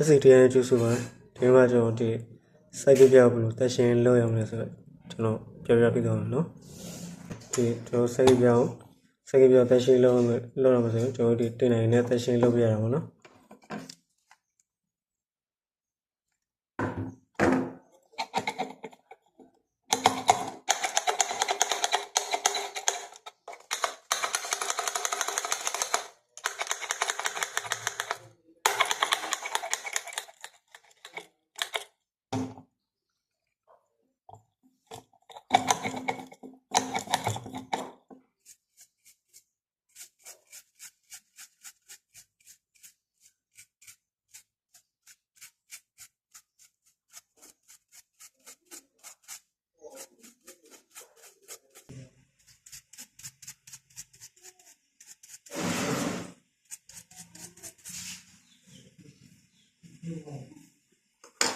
အစီတရားကျူဆိုပါဒီမှာကျွန်တော်ဒီ site ပြပြဘလို့တက်ရှင်လောက်ရမလဲဆိုတော့ကျွန်တော်ပြောပြပြသွားမယ်နော်ဒီကျွန်တော် site ပြအောင် site ပြတက်ရှင်လောက်ရမယ်လောက်ရမယ်ဆိုရင်ကျွန်တော်ဒီတင်နိုင်တဲ့တက်ရှင်လောက်ပြရတာပေါ့နော် ဒီ